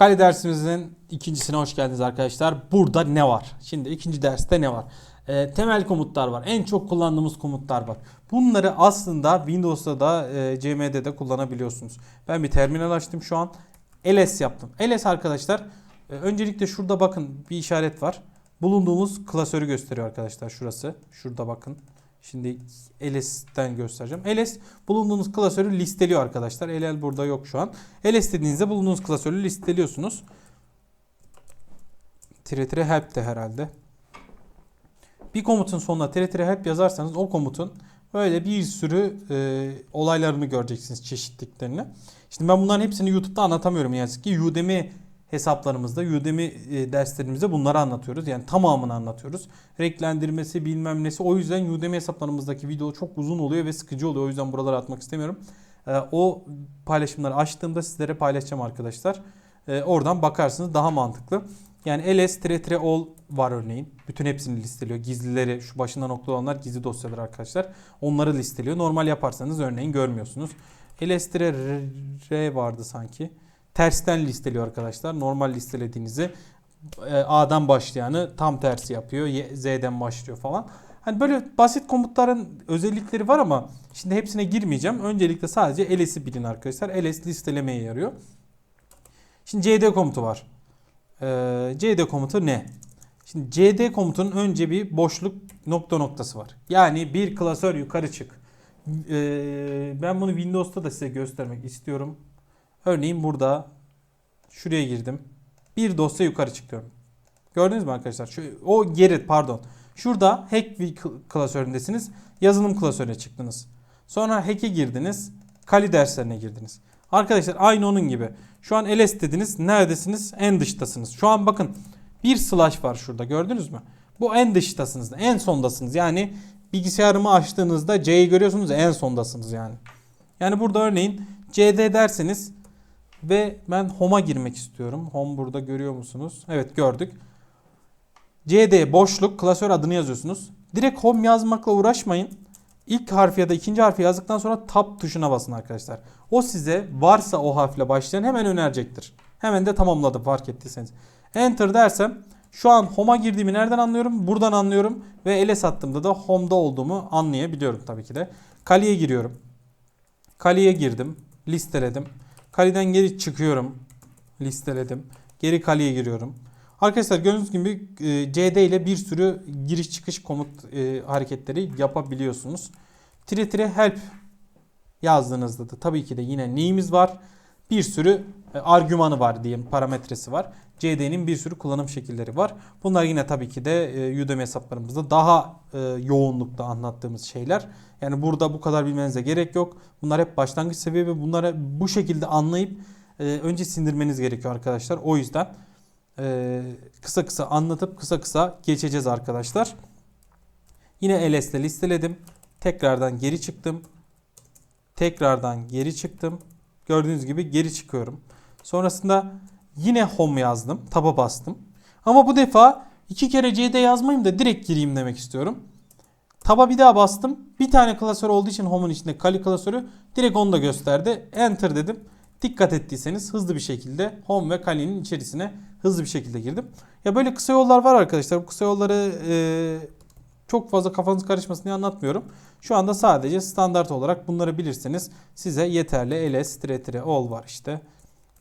Kale dersimizin ikincisine hoş geldiniz arkadaşlar. Burada ne var? Şimdi ikinci derste ne var? Ee, temel komutlar var. En çok kullandığımız komutlar var. Bunları aslında Windows'ta da e, CM'de de kullanabiliyorsunuz. Ben bir terminal açtım şu an. ls yaptım. ls arkadaşlar e, öncelikle şurada bakın bir işaret var. Bulunduğumuz klasörü gösteriyor arkadaşlar şurası. Şurada bakın. Şimdi ls'ten göstereceğim. ls bulunduğunuz klasörü listeliyor arkadaşlar. ll burada yok şu an. ls dediğinizde bulunduğunuz klasörü listeliyorsunuz. Tire tire help de herhalde. Bir komutun sonuna tire tire help yazarsanız o komutun böyle bir sürü e, olaylarını göreceksiniz çeşitliklerini. Şimdi ben bunların hepsini YouTube'da anlatamıyorum yazık ki. Udemy hesaplarımızda, Udemy e, derslerimizde bunları anlatıyoruz. Yani tamamını anlatıyoruz. Renklendirmesi bilmem nesi. O yüzden Udemy hesaplarımızdaki video çok uzun oluyor ve sıkıcı oluyor. O yüzden buralara atmak istemiyorum. E, o paylaşımları açtığımda sizlere paylaşacağım arkadaşlar. E, oradan bakarsınız daha mantıklı. Yani ls tire tire all var örneğin. Bütün hepsini listeliyor. Gizlileri şu başında nokta olanlar gizli dosyalar arkadaşlar. Onları listeliyor. Normal yaparsanız örneğin görmüyorsunuz. ls tire r vardı sanki. Tersten listeliyor arkadaşlar. Normal listelediğinizi e, A'dan başlayanı tam tersi yapıyor. Z'den başlıyor falan. Hani böyle basit komutların özellikleri var ama şimdi hepsine girmeyeceğim. Öncelikle sadece ls'i bilin arkadaşlar. ls listelemeye yarıyor. Şimdi cd komutu var. Ee, cd komutu ne? Şimdi cd komutunun önce bir boşluk nokta noktası var. Yani bir klasör yukarı çık. Ee, ben bunu Windows'ta da size göstermek istiyorum. Örneğin burada şuraya girdim. Bir dosya yukarı çıkıyorum. Gördünüz mü arkadaşlar? Şu, o geri pardon. Şurada hack klasöründesiniz. Yazılım klasörüne çıktınız. Sonra hack'e girdiniz. Kali derslerine girdiniz. Arkadaşlar aynı onun gibi. Şu an ls dediniz. Neredesiniz? En dıştasınız. Şu an bakın bir slash var şurada. Gördünüz mü? Bu en dıştasınız. En sondasınız. Yani bilgisayarımı açtığınızda C'yi görüyorsunuz. En sondasınız yani. Yani burada örneğin cd derseniz ve ben home'a girmek istiyorum. Home burada görüyor musunuz? Evet gördük. cd boşluk klasör adını yazıyorsunuz. Direkt home yazmakla uğraşmayın. İlk harfi ya da ikinci harfi yazdıktan sonra tab tuşuna basın arkadaşlar. O size varsa o harfle başlayan hemen önerecektir. Hemen de tamamladı fark ettiyseniz. Enter dersem şu an home'a girdiğimi nereden anlıyorum? Buradan anlıyorum ve ls attığımda da home'da olduğumu anlayabiliyorum tabii ki de. Kali'ye giriyorum. Kali'ye girdim. Listeledim. Kali'den geri çıkıyorum. Listeledim. Geri Kali'ye giriyorum. Arkadaşlar gördüğünüz gibi e, CD ile bir sürü giriş çıkış komut e, hareketleri yapabiliyorsunuz. Tire tire help yazdığınızda da tabii ki de yine neyimiz var? Bir sürü e, argümanı var diyelim, parametresi var. CD'nin bir sürü kullanım şekilleri var. Bunlar yine tabii ki de e, Udemy hesaplarımızda daha e, yoğunlukta anlattığımız şeyler. Yani burada bu kadar bilmenize gerek yok. Bunlar hep başlangıç seviye ve bunları bu şekilde anlayıp önce sindirmeniz gerekiyor arkadaşlar. O yüzden kısa kısa anlatıp kısa kısa geçeceğiz arkadaşlar. Yine LS'le listeledim. Tekrardan geri çıktım. Tekrardan geri çıktım. Gördüğünüz gibi geri çıkıyorum. Sonrasında yine home yazdım. Tab'a bastım. Ama bu defa iki kere CD yazmayayım da direkt gireyim demek istiyorum. Tab'a bir daha bastım. Bir tane klasör olduğu için home'un içinde kali klasörü direkt onu da gösterdi. Enter dedim. Dikkat ettiyseniz hızlı bir şekilde home ve kali'nin içerisine hızlı bir şekilde girdim. Ya böyle kısa yollar var arkadaşlar. Bu kısa yolları e, çok fazla kafanız karışmasın diye anlatmıyorum. Şu anda sadece standart olarak bunları bilirseniz size yeterli. ls tire tire all var işte.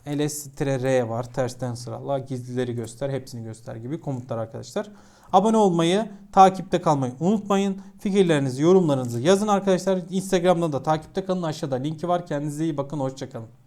ls tire r var. Tersten sırala. Gizlileri göster. Hepsini göster gibi komutlar arkadaşlar. Abone olmayı, takipte kalmayı unutmayın. Fikirlerinizi, yorumlarınızı yazın arkadaşlar. Instagram'da da takipte kalın. Aşağıda linki var. Kendinize iyi bakın. Hoşçakalın.